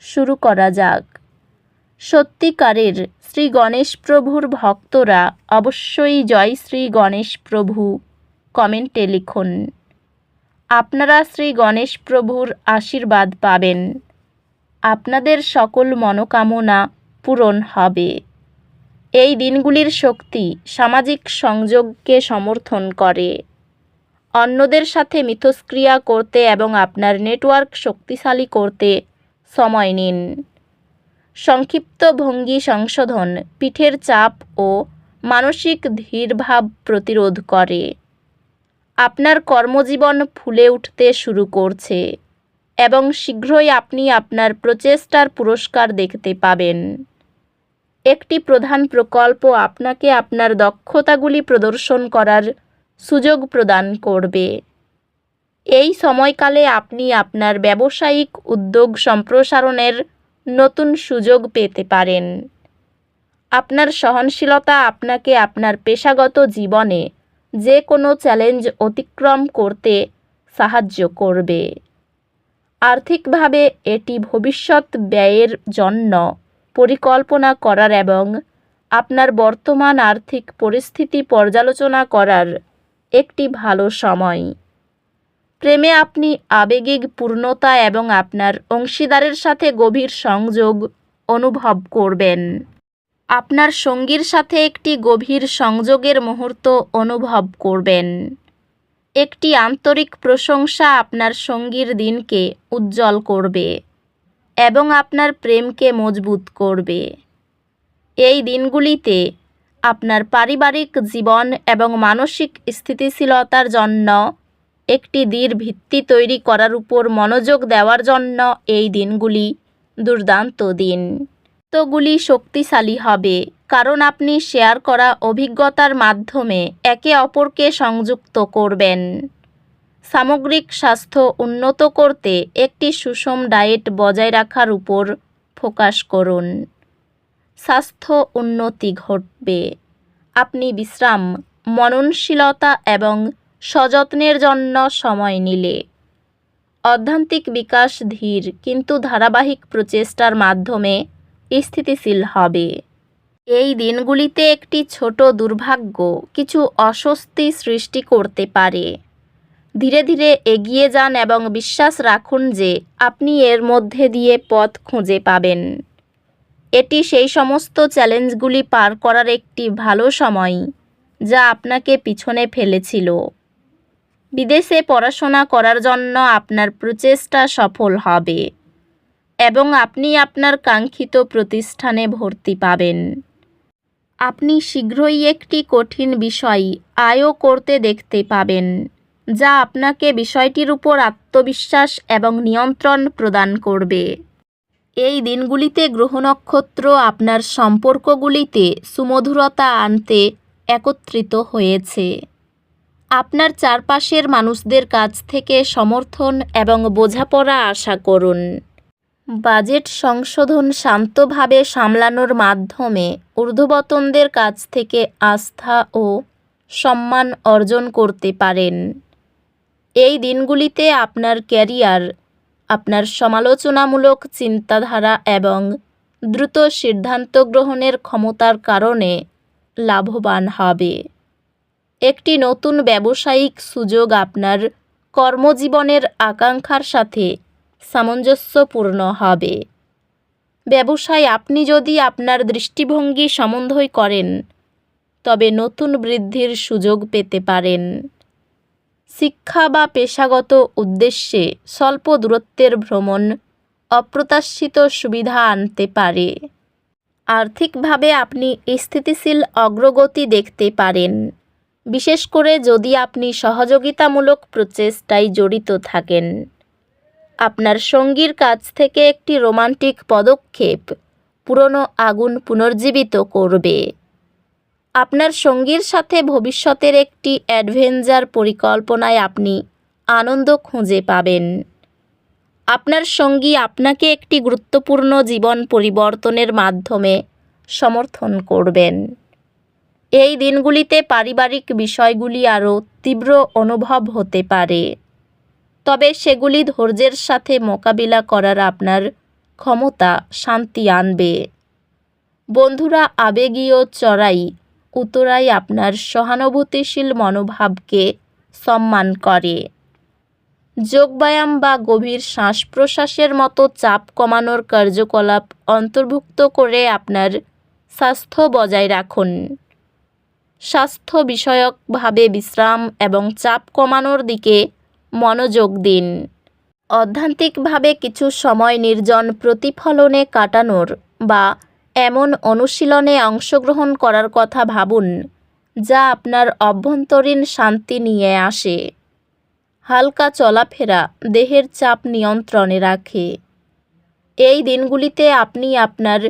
শুরু করা যাক। সত্যিকারের শ্রী গণেশ প্রভুর ভক্তরা অবশ্যই জয় শ্রী গণেশ প্রভু কমেন্টে লিখুন। আপনারা শ্রী গণেশ প্রভুর আশীর্বাদ পাবেন। আপনাদের সকল মনোকামনা পূরণ হবে। এই দিনগুলির শক্তি সামাজিক সংযোগকে সমর্থন করে। অন্যদের সাথে মিথস্ক্রিয়া করতে এবং আপনার নেটওয়ার্ক শক্তিশালী করতে সময় নিন। সংক্ষিপ্ত ভঙ্গি সংশোধন পিঠের চাপ ও মানসিক ধীরভাব প্রতিরোধ করে। আপনার কর্মজীবন ফুলে উঠতে শুরু করছে এবং শীঘ্রই আপনি আপনার প্রচেষ্টার পুরস্কার দেখতে পাবেন। একটি প্রধান প্রকল্প আপনাকে আপনার দক্ষতাগুলি প্রদর্শন করার সুযোগ প্রদান করবে। এই সময়কালে আপনি আপনার ব্যবসায়িক উদ্যোগ সম্প্রসারণের নতুন সুযোগ পেতে পারেন। আপনার সহনশীলতা আপনাকে আপনার পেশাগত জীবনে যে কোনো চ্যালেঞ্জ অতিক্রম করতে সাহায্য করবে। আর্থিকভাবে এটি ভবিষ্যৎ ব্যয়ের জন্য পরিকল্পনা করার এবং আপনার বর্তমান আর্থিক পরিস্থিতি পর্যালোচনা করার একটি ভালো সময়। প্রেমে আপনি আবেগিক পূর্ণতা এবং আপনার অংশীদারের সাথে গভীর সংযোগ অনুভব করবেন। আপনার সঙ্গীর সাথে একটি গভীর সংযোগের মুহূর্ত অনুভব করবেন। একটি আন্তরিক প্রশংসা আপনার সঙ্গীর দিনকে উজ্জ্বল করবে এবং আপনার প্রেমকে মজবুত করবে। এই দিনগুলিতে আপনার পারিবারিক জীবন এবং মানসিক স্থিতিশীলতার জন্য একটি দৃঢ় ভিত্তি তৈরি করার উপর মনোযোগ দেওয়ার জন্য এই দিনগুলি দুর্দান্ত দিন। তোগুলি শক্তিশালী হবে, কারণ আপনি শেয়ার করা অভিজ্ঞতার মাধ্যমে একে অপরকে সংযুক্ত করবেন। সামগ্রিক স্বাস্থ্য উন্নত করতে একটি সুষম ডায়েট বজায় রাখার উপর ফোকাস করুন। স্বাস্থ্য উন্নতি ঘটবে। আপনি বিশ্রাম, মননশীলতা এবং সযত্নের জন্য সময় নিলে। অধ্যান্তিক বিকাশ ধীর, কিন্তু ধারাবাহিক প্রচেষ্টার মাধ্যমে স্থিতিশীল হবে। এই দিনগুলিতে একটি ছোট দুর্ভাগ্য, কিছু অস্বস্তি সৃষ্টি করতে পারে। ধীরে ধীরে এগিয়ে যান এবং বিশ্বাস রাখুন যে আপনি এর মধ্যে দিয়ে পথ খুঁজে পাবেন। এটি সেই সমস্ত চ্যালেঞ্জগুলি পার করার একটি ভালো সময়, যা আপনাকে পিছনে ফেলেছিল। বিদেশে পড়াশোনা করার জন্য আপনার প্রচেষ্টা সফল হবে এবং আপনি আপনার কাঙ্ক্ষিত প্রতিষ্ঠানে ভর্তি পাবেন। আপনি শীঘ্রই একটি কঠিন বিষয় আয়ও করতে দেখতে পাবেন, যা আপনাকে বিষয়টির উপর আত্মবিশ্বাস এবং নিয়ন্ত্রণ প্রদান করবে। এই দিনগুলিতে গ্রহ নক্ষত্র আপনার সম্পর্কগুলিতে সুমধুরতা আনতে একত্রিত হয়েছে। আপনার চারপাশের মানুষদের কাছ থেকে সমর্থন এবং বোঝাপড়া আশা করুন। বাজেট সংশোধন শান্তভাবে সামলানোর মাধ্যমে ঊর্ধ্বতনদের কাছ থেকে আস্থা ও সম্মান অর্জন করতে পারেন। এই দিনগুলিতে আপনার ক্যারিয়ার, আপনার সমালোচনামূলক চিন্তাধারা এবং দ্রুত সিদ্ধান্ত গ্রহণের ক্ষমতার কারণে লাভবান হবে। একটি নতুন ব্যবসায়িক সুযোগ আপনার কর্মজীবনের আকাঙ্ক্ষার সাথে সামঞ্জস্যপূর্ণ হবে। ব্যবসায় আপনি যদি আপনার দৃষ্টিভঙ্গি সমন্বয় করেন, তবে নতুন বৃদ্ধির সুযোগ পেতে পারেন। শিক্ষা বা পেশাগত উদ্দেশ্যে স্বল্প দূরত্বের ভ্রমণ অপ্রত্যাশিত সুবিধা আনতে পারে। আর্থিকভাবে আপনি স্থিতিশীল অগ্রগতি দেখতে পারেন। বিশেষ করে যদি আপনি সহযোগিতামূলক প্রচেষ্টায় জড়িত থাকেন। আপনার সঙ্গীর কাছ থেকে একটি রোমান্টিক পদক্ষেপ পুরনো আগুন পুনর্জীবিত করবে। আপনার সঙ্গীর সাথে ভবিষ্যতের একটি অ্যাডভেঞ্চার পরিকল্পনায় আপনি আনন্দ খুঁজে পাবেন। আপনার সঙ্গী আপনাকে একটি গুরুত্বপূর্ণ জীবন পরিবর্তনের মাধ্যমে সমর্থন করবেন। এই দিনগুলিতে পারিবারিক বিষয়গুলি আরও তীব্র অনুভব হতে পারে। তবে সেগুলি ধৈর্যের সাথে মোকাবিলা করার আপনার ক্ষমতা শান্তি আনবে। বন্ধুরা আবেগীয় চড়াই উতরাই আপনার সহানুভূতিশীল মনোভাবকে সম্মান করে। যোগব্যায়াম বা গভীর শ্বাস প্রশ্বাসের মতো চাপ কমানোর কার্যকলাপ অন্তর্ভুক্ত করে আপনার স্বাস্থ্য বজায় রাখুন। স্বাস্থ্য বিষয়কভাবে বিশ্রাম এবং চাপ কমানোর দিকে মনোযোগ দিন। অধ্যান্তিকভাবে কিছু সময় নির্জন প্রতিফলনে কাটানোর বা এমন অনুশীলনে অংশগ্রহণ করার কথা ভাবুন, যা আপনার অভ্যন্তরীণ শান্তি নিয়ে আসে। হালকা চলাফেরা দেহের চাপ নিয়ন্ত্রণে রাখে। এই দিনগুলিতে আপনি আপনার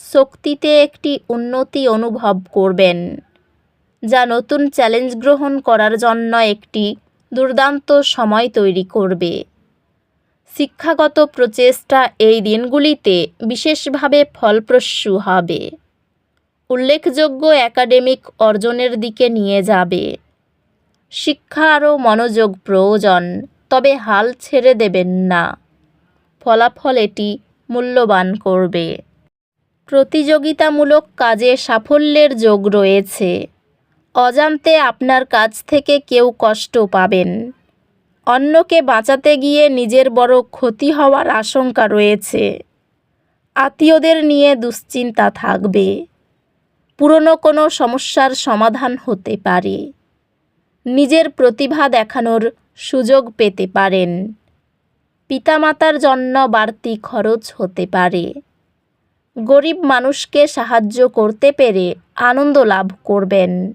শক্তিতে একটি উন্নতি অনুভব করবেন। যা নতুন চ্যালেঞ্জ গ্রহণ করার জন্য একটি দুর্দান্ত সময় তৈরি করবে। শিক্ষাগত প্রচেষ্টা এই দিনগুলিতে বিশেষভাবে ফলপ্রসূ হবে। উল্লেখযোগ্য একাডেমিক অর্জনের দিকে নিয়ে যাবে। শিক্ষা আরও মনোযোগ প্রয়োজন, তবে হাল ছেড়ে দেবেন না। ফলাফল এটি মূল্যবান করবে। প্রতিযোগিতামূলক কাজে সাফল্যের যোগ রয়েছে। অজান্তে আপনার কাছ থেকে কেউ কষ্ট পাবেন। অন্যকে বাঁচাতে গিয়ে নিজের বড় ক্ষতি হওয়ার আশঙ্কা রয়েছে। আত্মীয়দের নিয়ে দুশ্চিন্তা থাকবে। পুরনো কোনো সমস্যার সমাধান হতে পারে। নিজের প্রতিভা দেখানোর সুযোগ পেতে পারেন। পিতামাতার জন্য বাড়তি খরচ হতে পারে। গরিব মানুষকে সাহায্য করতে পেরে আনন্দ লাভ করবেন।